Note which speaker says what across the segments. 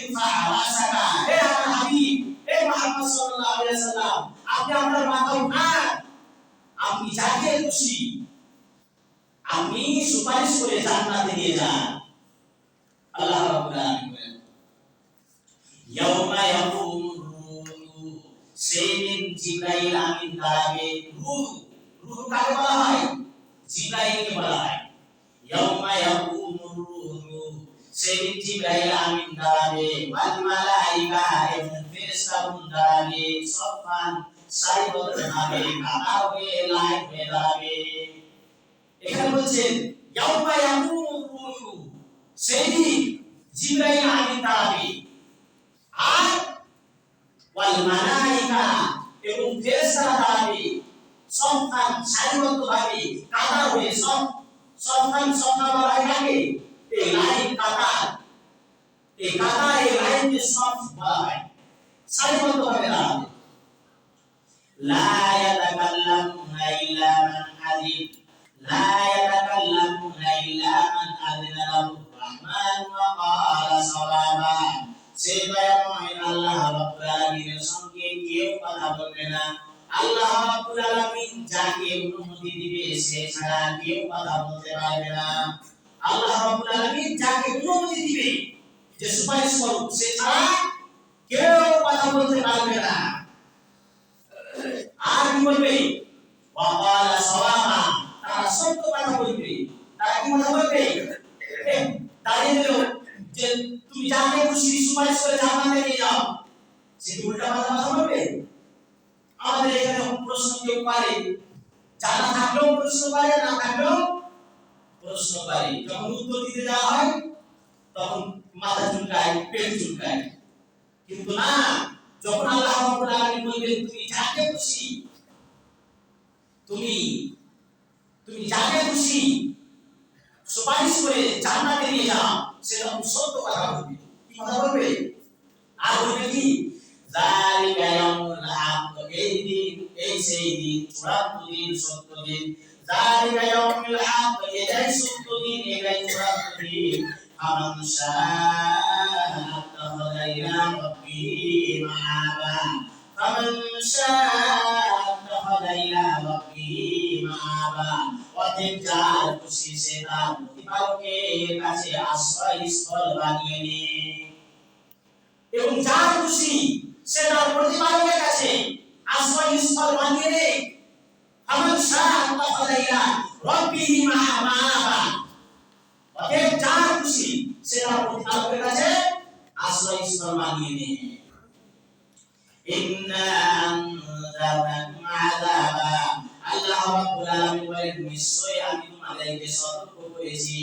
Speaker 1: ইরফা রাসাকা হে আমার হাবিব হে মুহাম্মদ সাল্লাল্লাহু আলাইহি ওয়াসাল্লাম, আপনি আপনার সুপারিশ করে জান্নাতে নিয়ে যান। আল্লাহ সেদিন জিব্রাইল আমিন দাঁড়াবে ওয়াল মালাইকা এবং ফেরেশতাগণ দাঁড়াবে সফান সারিবদ্ধ ভাবে কাতার হয়ে লাইন হয়ে দাঁড়াবে এখানে বলছেন ইয়াউমা ইয়াকুমু রূহ সেদিন জিব্রাইল আমিন দাঁড়াবে আর ওয়াল মালাইকা এবং ফেরেশতারা দাঁড়াবে সন্তান সারিবদ্ধ ভাবে কাতার হয়ে সব সন্তান সন্তান বলা হয় কাকে এই লাইন কাতার এই কাতার, এই লাইনকে সব বলা হয় সারিবদ্ধ ভাবে দাঁড়াবে লা ইয়াতাকাল্লামুনা ইল্লা মান আযিব লা ইয়াতাকাল্লামুনা ইল্লা মান আযিনা রহমান ওয়া ক্বালা সাওয়াবা সে দয়াময় আল্লাহ রাব্বুল আলামিনের সঙ্গে কেউ কথা বলবে না। আল্লাহ রাব্বুল আলামিন যাকে অনুমতি দিবে, সে ছাড়া কেউ কথা বলতে পারবে না। আল্লাহ রাব্বুল আলামিন যাকে অনুমতি দিবে যে সুপারিশ করুক সে ছাড়া কেউ কথা বলতে পারবে না আর কি বলবে ওয়াকালা সাওয়াবা তারা সত্য কথা বলবে তারা কি কথা বলবে দাঁড়িয়ে দিল যে তুমি যাকে খুশি সুপারিশ করে জান্নাতে নিয়ে যাও সে কি উল্টা কথা কথা বলবে আমাদের এখানে প্রশ্ন কেউ পারে জানা থাকলেও প্রশ্ন পারে না থাকলেও প্রশ্ন পারে যখন উত্তর দিতে যাওয়া হয় তখন কিন্তু না, যখন আল্লাহ রাব্বুল আলামিন বলবেন, তুমি যাকে খুশি, তুমি তুমি যাকে খুশি, সুপারিশ করে জান্নাতে নিয়ে যাও, সেটা সত্য কথা বলবে। কি কথা বলবে? আর বলবে কি? যালিকা ইয়াউমুল হক এই দিন, এই সেই দিন, চূড়ান্ত দিন, সত্য দিন। যালিকা দিন ফামান শাআ আত্তাখাযা ইলা রাব্বিহি মাআবা ফামান শাআ আত্তাখাযা ইলা রাব্বিহি মাআবা অতএব যার খুশি সে তার প্রতিপালকের কাছে আশ্রয়স্থল বানিয়ে নে এবং যার খুশি সে তার প্রতিপালকের কাছে আশ্রয়স্থল বানিয়ে নে শাআ আত্তাখাযা ইলা রাব্বিহি মাআবা। অতএব খুশি সে তার প্রতিপালকের কাছে আশ্রয়স্থল বানিয়ে নে ইন্না আনজারনাকুম আযাবা। আল্লাহ রাব্বুল আলামিন বলেন, নিশ্চয়ই আমি তোমাদেরকে সতর্ক করেছি।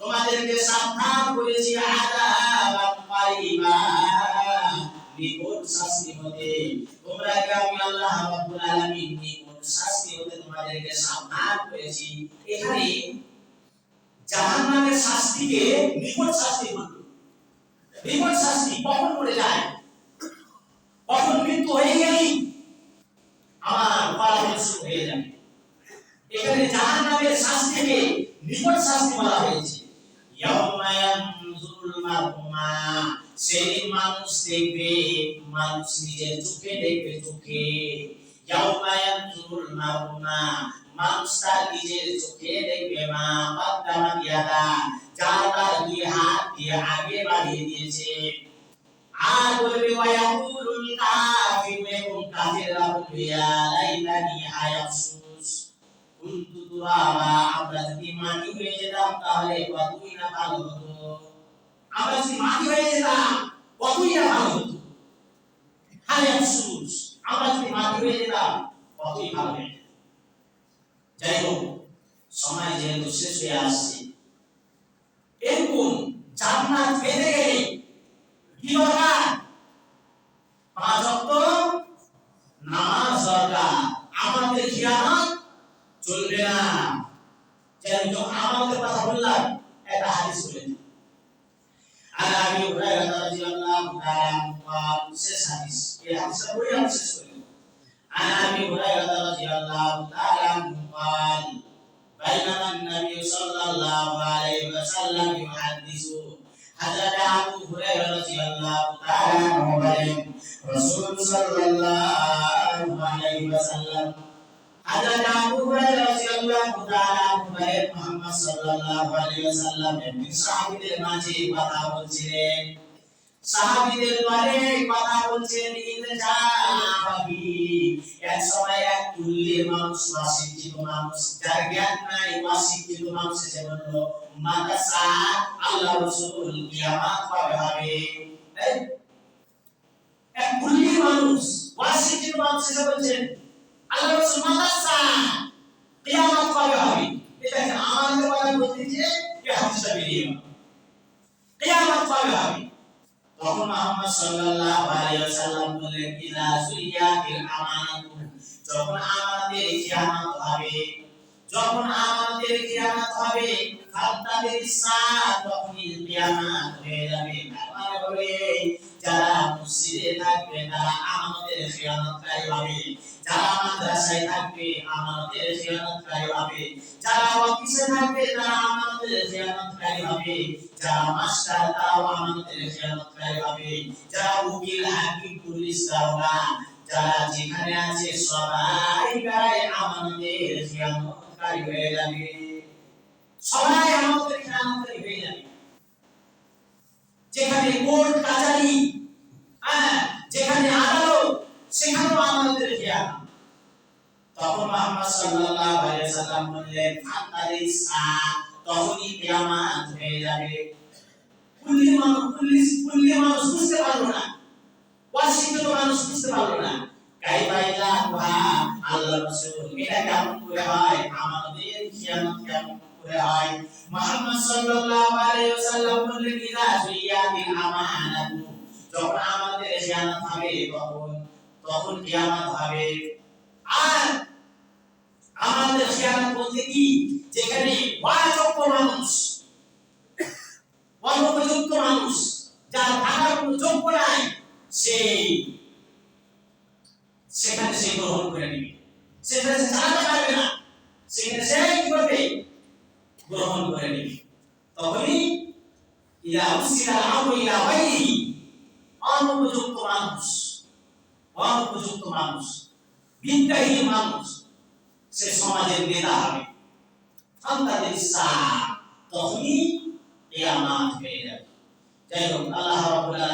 Speaker 1: তোমাদেরকে সাবধান করেছি আযাবান কারিবা নিকট শাস্তি হতে। তোমরা কি আমি আল্লাহ রাব্বুল আলামিন নিকট শাস্তি হতে তোমাদেরকে সাবধান করেছি? এখানে জাহান্নামের শাস্তিকে নিকট শাস্তি বলল। নিকট শাস্তি কখন পড়ে যায়? কখন মৃত্যু হয়ে গেলেই আমার ফলাফল হয়ে যাবে। এখানে জাহান্নামের শাস্তিকে নিকট শাস্তি বলা হয়েছে। সেদিন মানুষ দেখবে, মানুষ নিজের চোখে দেখবে চোখে। ইয়াউমা ইয়ানজুরুল মারহুমা মানুষ তার নিজের চোখে দেখবে মা বাদ্দামা দিয়াদা যার তার দুই হাত দিয়ে আগে বাড়িয়ে দিয়েছে। আর বলবে ওয়ায়াকুলুল কাফিরু এবং কাফিররা বলবে ইয়া লাইতানি আয়াফসুস কুনতু তুরাবা আমরা যদি মাটি হয়ে যেতাম, তাহলে কতই না ভালো হতো। আমরা যদি মাটি হয়ে যেতাম, কতই না ভালো হতো। হায় আফসুস, আমরা যদি মাটি হয়ে যেতাম, কতই ভালো হতো। যাই হোক সময় যেহেতু শেষ হয়ে আসছে। এরকম জান্নাত পেতে গেলে কি দরকার? পাঁচ অক্ট নামাজ দরকার। আমাদের খিয়ানত চলবে না। যেমন আমাদের কথা বললাম, একটা হাদিস বলে দিই। আর আমি হুরায়রা রাদিয়াল্লাহু শেষ হাদিস। এই হাদিসটা বলে আমি শেষ করি। আর আমি হুরায়রা রাদিয়াল্লাহু তাআলা الأقوال بينما النبي صلى الله عليه وسلم يحدث حضرت أبو هريرة رضي الله تعالى عنه بين رسول صلى الله عليه وسلم حضرت أبو هريرة رضي الله تعالى عنه بين محمد صلى الله عليه وسلم من صحابة الماجي وقابل جنين সাহাবীদের বারে কথা বলছেন ইনজাবি এক সময় এক মানুষ অশিক্ষিত মানুষ, যার জ্ঞান নাই আল্লাহ রসুল কবে হবে? এক মানুষ মানুষ এসে বলছেন আল্লাহ রসুল মাদাসা কিয়ামত কবে হবে? এটা আমাদের কথা বলতে যে এই হাদিসটা বেরিয়ে কিয়ামত কবে হবে? তখন মুহাম্মদ সাল্লাল্লাহু আলাইহি ওয়াসাল্লাম বললেন ইলা সুইয়াতিল আমানাতু। যখন আমাদের কিয়ামত হবে যখন আমাদের কিয়ামত হবে ফাত্তাবির সাত তখন কিয়ামত হয়ে যাবে। তারপরে বলে যারা মসজিদে থাকবে, তারা আমাদের খিয়ানতকারী হবে যারা মাদ্রাসায় থাকবে, আমাদের খিয়ানতকারী হবে যারা অফিসে থাকবে, তারা আমাদের খিয়ানতকারী হবে যারা মাস্টার, তারাও আমাদের খিয়ানতকারী হবে যারা উকিল, হাকিম, পুলিশ দারোগা যারা যেখানে আছে, সবাই আমাদের খিয়ানতকারী হয়ে যাবে সবাই আমাদের খিয়ানতকারী হয়ে যাবে যেখানে কোর্ট কাচারি হ্যাঁ যেখানে আদালত সেখানেও আমাদের খিয়ানত তখন মুহাম্মদ সাল্লাল্লাহু আলাইহি সাল্লাম বললেন ফাতারি সা তখনই কিয়ামত হয়ে যাবে কুল্লি মানুষ কুল্লি কুল্লি মানুষ বুঝতে পারল না অশিক্ষিত মানুষ বুঝতে পারল না কাইফা ইলা ওয়া আল্লাহ রাসূল, এটা কেমন? করে হয়, আমাদের কিয়ামত কেমন করে হয়? মুহাম্মদ সাল্লাল্লাহু আলাইহি ওয়াসাল্লাম বললেন ইলা সুইয়াতিল আমানাতু। যখন আমাদের কিয়ামত হবে, তখন তখন কিয়ামত হবে। আর আমাদের খেয়ানত বলতে কি? যেখানে অযোগ্য মানুষ অনুপযুক্ত মানুষ যার থাকার কোনো যোগ্য নাই সেই সেখানে সে গ্রহণ করে নিবে সেখানে সে চালাতে পারবে না সেখানে সে কি করবে গ্রহণ করে নিবে তখনই ইলা উসিলা আমু ইলা গায়রিহি অনুপযুক্ত মানুষ অনুপযুক্ত মানুষ বিদ্যাহীন মানুষ সে সমাজের নেতা হবে। সন্তানের সাহ তখনই কিয়ামত হয়ে যাবে। যাই হোক, আল্লাহ আমরা